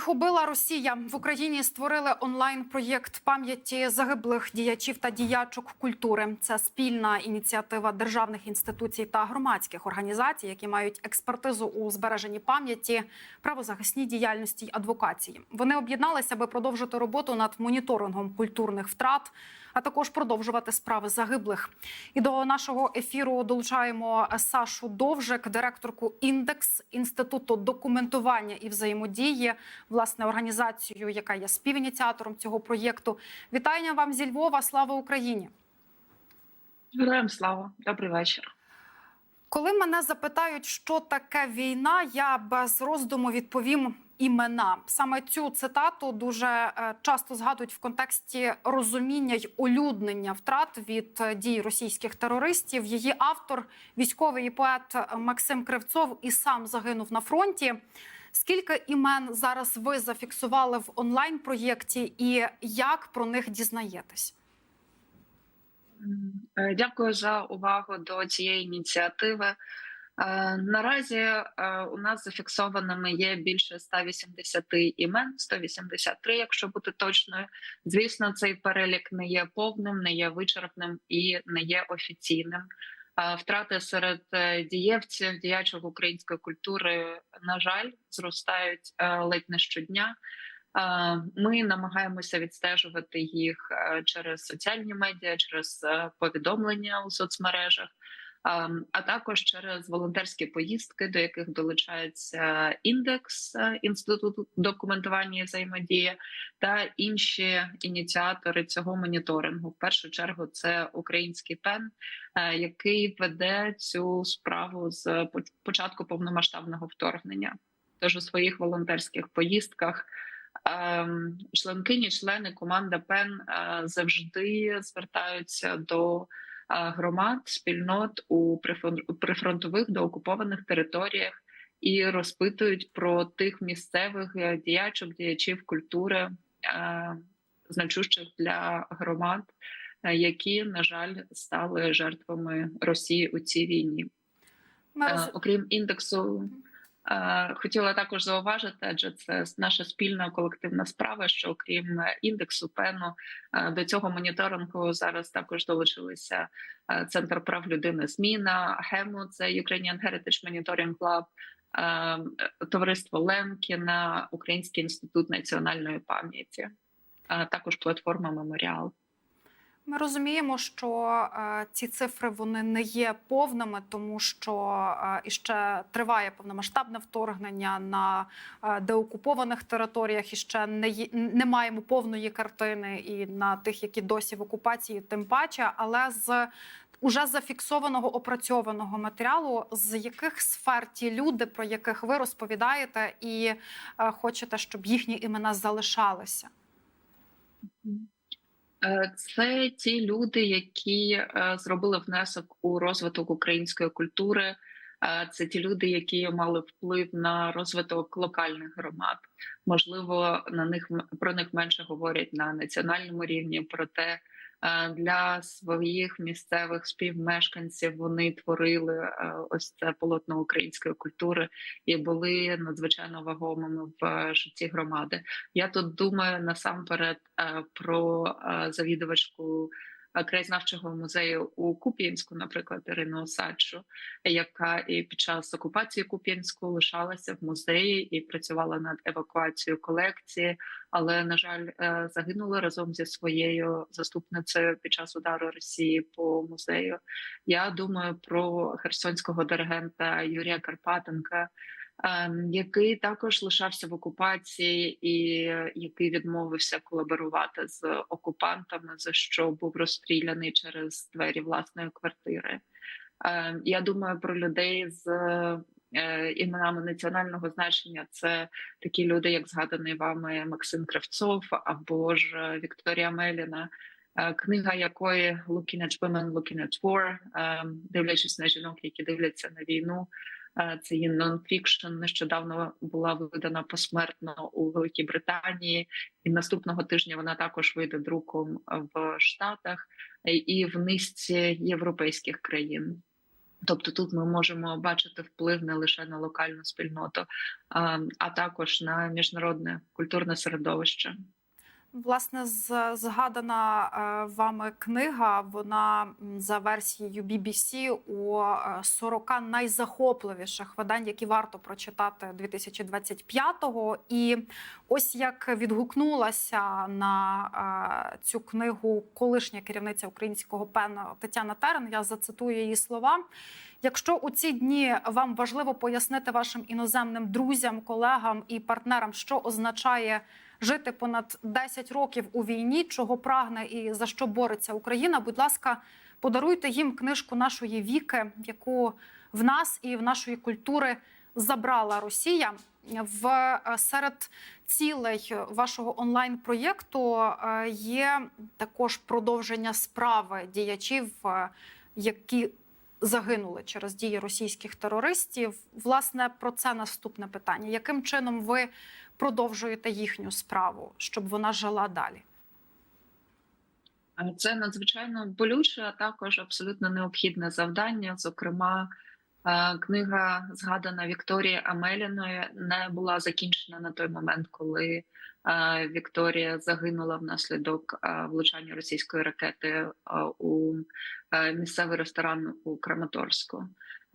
Їх убила Росія в Україні. Створили онлайн-проєкт пам'яті загиблих діячів та діячок культури. Це спільна ініціатива державних інституцій та громадських організацій, які мають експертизу у збереженні пам'яті, правозахисній діяльності й адвокації. Вони об'єдналися, аби продовжити роботу над моніторингом культурних втрат, а також продовжувати справи загиблих. І до нашого ефіру долучаємо Сашу Довжик, директорку індекс інституту документування і взаємодії, власне, організацію, яка є співініціатором цього проєкту. Вітання вам зі Львова. Слава Україні! Героям слава, добрий вечір. Коли мене запитають, що таке війна, я без роздуму відповім імена. Саме цю цитату дуже е, часто згадують в контексті розуміння й олюднення втрат від е, дій російських терористів. Її автор, військовий і поет Максим Кривцов, і сам загинув на фронті. Скільки імен зараз ви зафіксували в онлайн проєкті, і як про них дізнаєтесь? Е, Дякую за увагу до цієї ініціативи. Е, Наразі е, у нас зафіксованими є більше 180 імен, 183, якщо бути точною. Звісно, цей перелік не є повним, не є вичерпним і не є офіційним. Е, Втрати серед дієвців, діячок української культури, на жаль, зростають ледь не щодня. Ми намагаємося відстежувати їх через соціальні медіа, через повідомлення у соцмережах, а також через волонтерські поїздки, до яких долучається індекс е, інституту документування і взаємодії та інші ініціатори цього моніторингу. В першу чергу це український пен, е, який веде цю справу з початку повномасштабного вторгнення. Тож у своїх волонтерських поїздках ем, членкині, члени команда ПЕН е, завжди звертаються до громад, спільнот у прифронтових доокупованих територіях і розпитують про тих місцевих е, діячок, діячів культури, е, значущих для громад, е, які, на жаль, стали жертвами Росії у цій війні. Окрім індексу, хотіла також зауважити, адже це наша спільна колективна справа. Що окрім е, індексу пену е, до цього моніторингу зараз також долучилися е, Центр прав людини Зміна, ГЕМУ, це Ukrainian Heritage Monitoring е, товариство Лемкіна, Український інститут національної пам'яті, а також платформа Меморіал. Ми розуміємо, що е, ці цифри вони не є повними, тому що е, іще триває повномасштабне вторгнення на е, деокупованих територіях. І ще не, не маємо повної картини, і на тих, які досі в окупації, тим паче, але з уже зафіксованого опрацьованого матеріалу, з яких сфер ті люди, про яких ви розповідаєте, і хочете, щоб їхні імена залишалися. Е, Це ті люди, які е, зробили внесок у розвиток української культури. Е, Це ті люди, які мали вплив на розвиток локальних громад. Можливо, на них про них менше говорять на національному рівні. Проте для своїх місцевих співмешканців вони творили е, ось це полотно української культури і були надзвичайно вагомими в е, житті громади. Я тут думаю насамперед е, про е, завідувачку е, краєзнавчого музею у Куп'янську, наприклад, Ірину Осадчу, яка і під час окупації Куп'янську лишалася в музеї і працювала над евакуацією колекції, але на жаль, е, загинула разом зі своєю заступницею під час удару Росії по музею. Я думаю про херсонського диригента Юрія Карпатенка який також лишався в окупації, і е, який відмовився колаборувати з окупантами, за що був розстріляний через двері власної квартири. Ем, Я думаю про людей з е, іменами національного значення. Це такі люди, як згаданий вами Максим Кравцов або ж Вікторія Меліна. е, Книга якої Looking at Women, Looking at War, ем, дивлячись на жінок, які дивляться на війну, Це є нонфікшн. Нещодавно була видана посмертно у Великій Британії, і наступного тижня вона також вийде друком в Штатах е, і в низці європейських країн. Тобто тут ми можемо бачити вплив не лише на локальну спільноту, а, а також на міжнародне культурне середовище. Власне, згадана е, вами книга. Вона за версією BBC у е, 40 найзахопливіших видань, які варто прочитати 2025-го. І ось як відгукнулася на е, цю книгу колишня керівниця українського пена Тетяна Терен. Я зацитую її слова. Якщо у ці дні вам важливо пояснити вашим іноземним друзям, колегам і партнерам, що означає жити понад 10 років у війні, чого прагне і за що бореться Україна. Будь ласка, подаруйте їм книжку нашої віки, яку в нас і в нашої культури забрала Росія. В е, серед цілей вашого онлайн-проєкту е, є також продовження справи діячів, е, які загинули через дії російських терористів. Власне, про це наступне питання: яким чином ви продовжуєте їхню справу, щоб вона жила далі? Це надзвичайно болюче, а також абсолютно необхідне завдання. Зокрема, книга згадана Вікторії Амеліної не була закінчена на той момент, коли Вікторія загинула внаслідок влучання російської ракети у місцевий ресторан у Краматорську.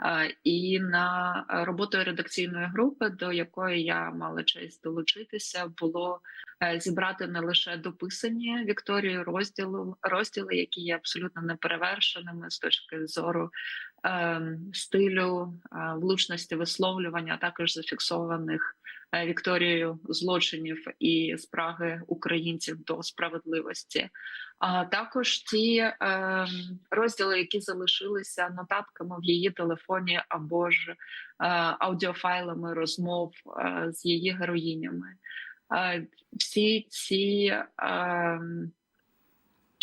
Е, І на роботу редакційної групи, до якої я мала честь долучитися, було е, зібрати не лише дописані Вікторією розділу розділи, які є абсолютно неперевершеними з точки зору е, стилю, е, влучності висловлювання, а також зафіксованих е, Вікторією злочинів і спраги українців до справедливості. А також ті е, розділи, які залишилися нотатками в її телефоні або ж е, аудіофайлами розмов е, з її героїнями. Е, всі ці е,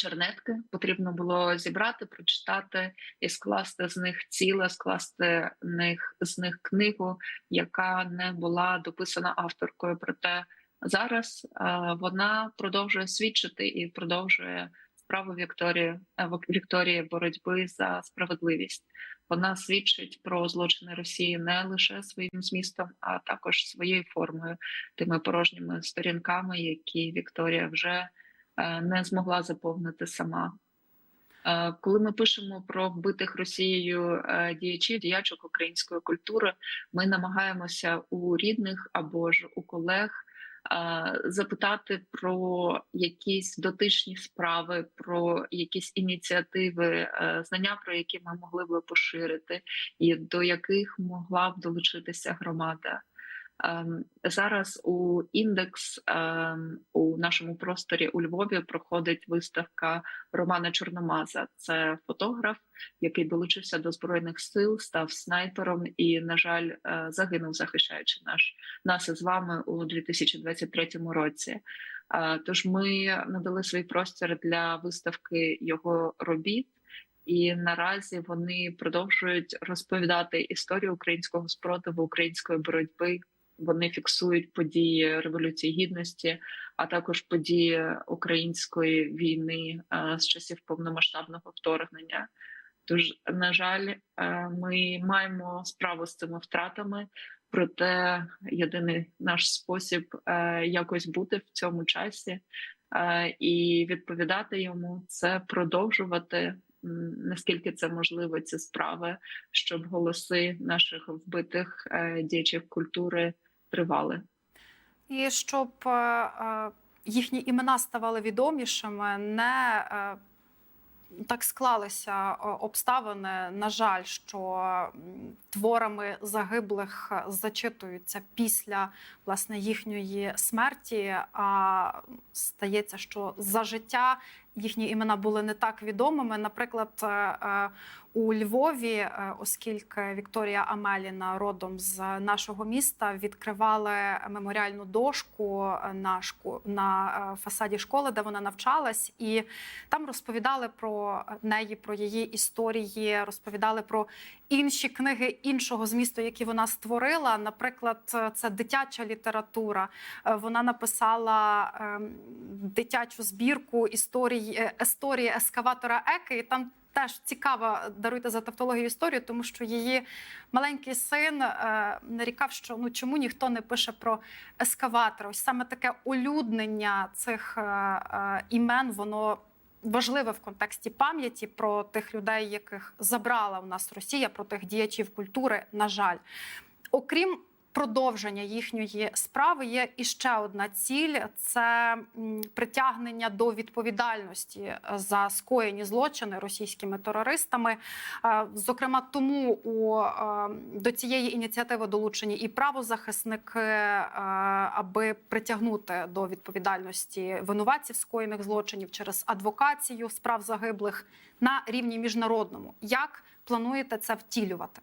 чернетки потрібно було зібрати, прочитати і скласти з них ціле, скласти них з них книгу, яка не була дописана авторкою. Проте зараз е, вона продовжує свідчити і продовжує справу Вікторії е, Вікторії боротьби за справедливість. Вона свідчить про злочини Росії не лише своїм змістом, а також своєю формою, тими порожніми сторінками, які Вікторія вже не змогла заповнити сама. Е, Коли ми пишемо про вбитих Росією е, діячів, діячок української культури, ми намагаємося у рідних або ж у колег е, запитати про якісь дотичні справи, про якісь ініціативи, е, знання, про які ми могли б поширити, і до яких могла б долучитися громада. Ем, Зараз у індекс ем, у нашому просторі у Львові проходить виставка Романа Чорномаза. Це фотограф, який долучився до збройних сил, став снайпером і, на жаль, е, загинув, захищаючи наш нас із вами у 2023 році. Е, Тож ми надали свій простір для виставки його робіт. І наразі вони продовжують розповідати історію українського спротиву, української боротьби. Вони фіксують події революції гідності, а також події української війни е, з часів повномасштабного вторгнення. Тож, на жаль, е, ми маємо справу з цими втратами. Проте єдиний наш спосіб е, якось бути в цьому часі і відповідати йому це продовжувати наскільки це можливо ці справи, щоб голоси наших вбитих е, діячів культури тривали. І щоб е, е, їхні імена ставали відомішими, не так склалися обставини. На жаль, що творами загиблих зачитуються після власне їхньої смерті. А стається, що за життя їхні імена були не так відомими. Наприклад, е, е, у Львові, е, оскільки Вікторія Амеліна родом з нашого міста, відкривали меморіальну дошку на на фасаді школи, де вона навчалась, і там розповідали про неї, про її історії, розповідали про інші книги іншого змісту, які вона створила. Наприклад, це дитяча література. Вона написала ем, дитячу збірку історій е, історії ескаватора Еки, і там теж цікава, даруйте за тавтологію історію, тому що її маленький син е, нарікав, що ну чому ніхто не пише про ескаватор. Ось саме таке улюднення цих е, е, імен, воно важливе в контексті пам'яті про тих людей, яких забрала в нас Росія, про тих діячів культури. На жаль, окрім продовження їхньої справи є іще одна ціль: це притягнення до відповідальності е, за скоєні злочини російськими терористами. Е, Зокрема, тому у е, до цієї ініціативи долучені і правозахисники, аби притягнути до відповідальності винуватців скоєних злочинів через адвокацію справ загиблих на рівні міжнародному. Як плануєте це втілювати?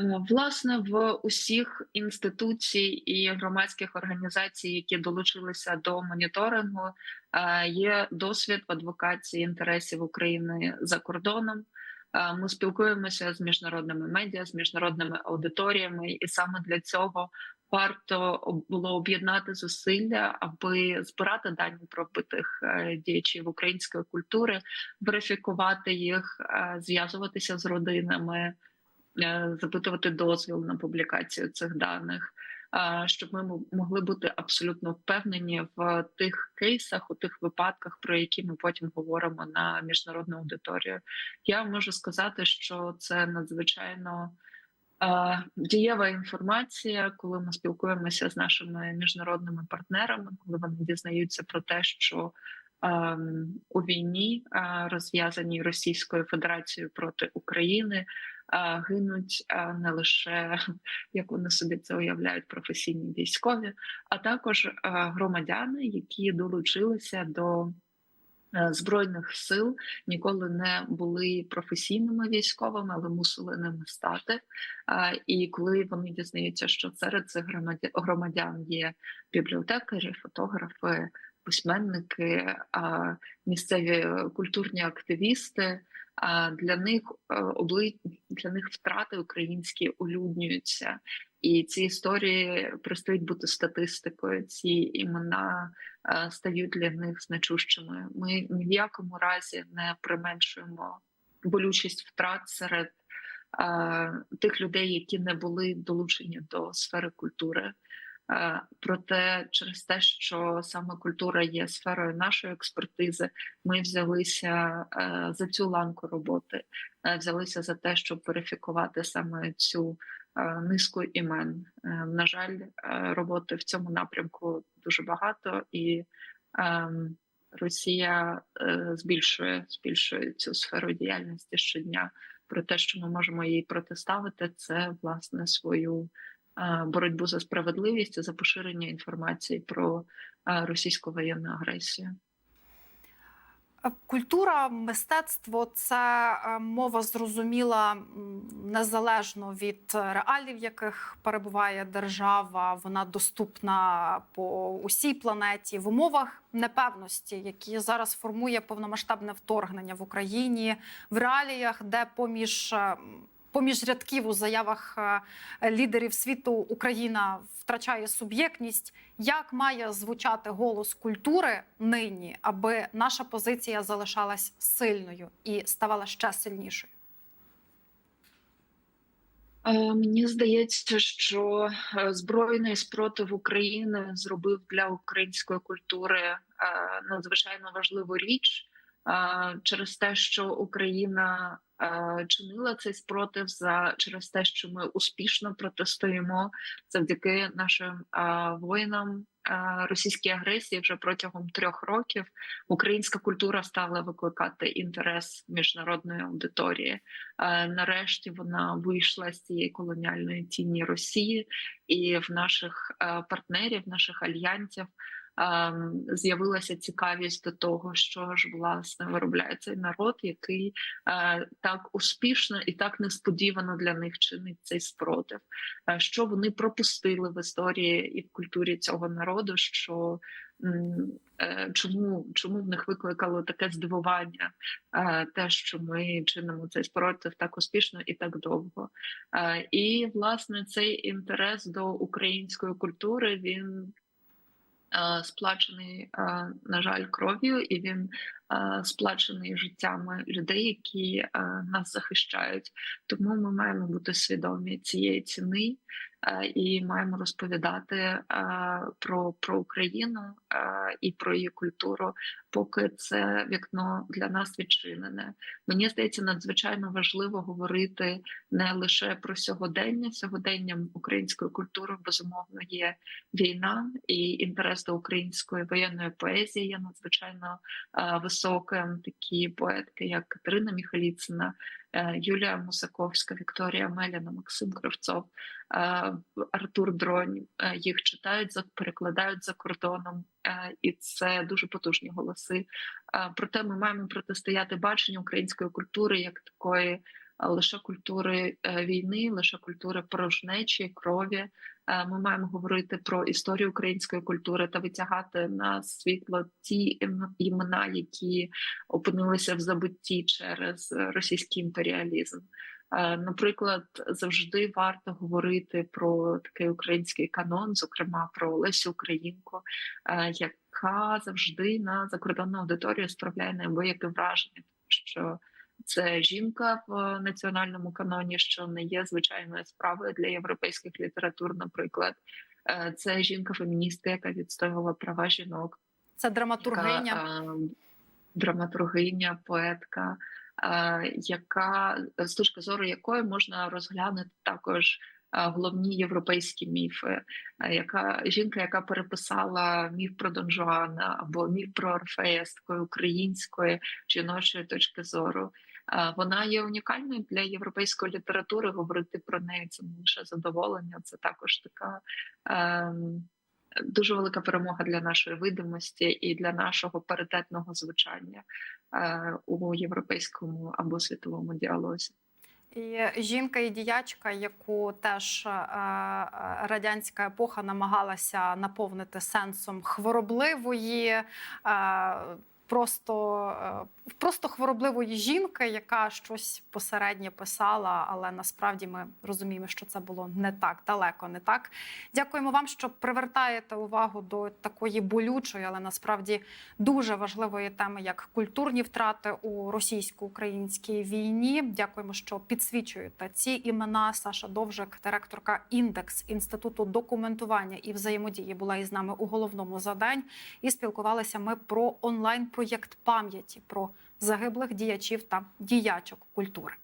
Е, Власне, в усіх інституцій і громадських організацій, які долучилися до моніторингу, е, є досвід адвокації інтересів України за кордоном. Е, Ми спілкуємося з міжнародними медіа, з міжнародними аудиторіями, і саме для цього варто було об'єднати зусилля, аби збирати дані про вбитих е, діячів української культури, верифікувати їх, зв'язуватися з родинами запитувати дозвіл на публікацію цих даних, е, щоб ми могли бути абсолютно впевнені в тих кейсах, у тих випадках, про які ми потім говоримо на міжнародну аудиторію. Я можу сказати, що це надзвичайно. е, Дієва інформація, коли ми спілкуємося з нашими міжнародними партнерами, коли вони дізнаються про те, що у війні, е, розв'язаній Російською Федерацією проти України, е, гинуть е, не лише як вони собі це уявляють, професійні військові, а також громадяни, які долучилися до збройних сил, ніколи не були професійними військовими, але мусили ними стати. І коли вони дізнаються, що серед цих громадя- громадян є бібліотекарі, фотографи, письменники, місцеві культурні активісти. Для них е, обли... для них втрати українські улюднюються, і ці історії перестають бути статистикою. Ці імена е, стають для них значущими. Ми ні в якому разі не применшуємо болючість втрат серед е, тих людей, які не були долучені до сфери культури. Е, Проте, через те, що саме культура є сферою нашої експертизи, ми взялися е, за цю ланку роботи, е, взялися за те, щоб верифікувати саме цю низку імен. На жаль, роботи в цьому напрямку дуже багато, і ем, Росія збільшує збільшує цю сферу діяльності щодня. Про те, що ми можемо їй протиставити, це власне свою боротьбу за справедливість, за поширення інформації про російську воєнну агресію. Культура, мистецтво це е, мова зрозуміла незалежно від реалій, в яких перебуває держава. Вона доступна по усій планеті в умовах непевності, які зараз формує повномасштабне вторгнення в Україні в реаліях, де поміж е, поміж рядків у заявах е, лідерів світу Україна втрачає суб'єктність. Як має звучати голос культури нині, аби наша позиція залишалась сильною і ставала ще сильнішою? Е, Мені здається, що е, збройний спротив України зробив для української культури надзвичайно важливу річ через те, що Україна чинила цей спротив за через те, що ми успішно протистоїмо завдяки нашим воїнам російській агресії вже протягом трьох років. Українська культура стала викликати інтерес міжнародної аудиторії. Нарешті вона вийшла з цієї колоніальної тіні Росії, і в наших партнерів, наших альянсів з'явилася цікавість до того, що ж власне виробляє цей народ, який е, так успішно і так несподівано для них чинить цей спротив. Е, Що вони пропустили в історії і в культурі цього народу, що е, чому, чому в них викликало таке здивування, те, що ми чинимо цей спротив так успішно і так довго. І власне цей інтерес до української культури він сплачений, е, на жаль, кров'ю, і він е, сплачений життями людей, які е, нас захищають. Тому ми маємо бути свідомі цієї ціни е, і маємо розповідати е, про, про Україну е, і про її культуру, поки це вікно для нас відчинене. Мені здається, надзвичайно важливо говорити не лише про сьогодення. Сьогоденням української культури безумовно є війна і інтерес до української воєнної поезії є надзвичайно е, високим. Такі поетки, як Катерина Міхаліцина, е, Юлія Мусаковська, Вікторія Меляна, Максим Кравцов, е, Артур Дронь. Їх читають перекладають за кордоном, і це дуже потужні голоси. Е, Проте ми маємо протистояти баченню української культури як такої е, лише культури е, війни, лише культури порожнечі, крові. Ми маємо говорити про історію української культури та витягати на світло ті імена, які опинилися в забутті через російський імперіалізм. Наприклад, завжди варто говорити про такий український канон, зокрема про Лесю Українку, е, яка завжди на закордонну аудиторію справляє неабияке враження, тому що це жінка в національному каноні, що не є звичайною справою для європейських літератур. Наприклад, Е, це жінка-феміністка, яка відстоювала права жінок, Це драматургиня. яка, е, драматургиня, поетка, е, яка з точки зору якої можна розглянути також е, головні європейські міфи, Е, яка жінка, яка переписала міф про Дон Жуана або міф про Орфея з такої української жіночої точки зору. Вона є унікальною для європейської літератури. Говорити про неї це не лише задоволення, це також така ем, дуже велика перемога для нашої видимості і для нашого паритетного звучання е, у європейському або світовому діалозі. І жінка і діячка, яку теж е, е, радянська епоха намагалася наповнити сенсом хворобливої, е, просто, просто хворобливої жінки, яка щось посереднє писала, але насправді ми розуміємо, що це було не так далеко, не так. Дякуємо вам, що привертаєте увагу до такої болючої, але насправді дуже важливої теми, як культурні втрати у російсько-українській війні. Дякуємо, що підсвічуєте ці імена. Саша Довжик, директорка індекс інституту документування і взаємодії, була із нами у головному задань. І спілкувалися ми про онлайн проєкт пам'яті про загиблих діячів та діячок культури.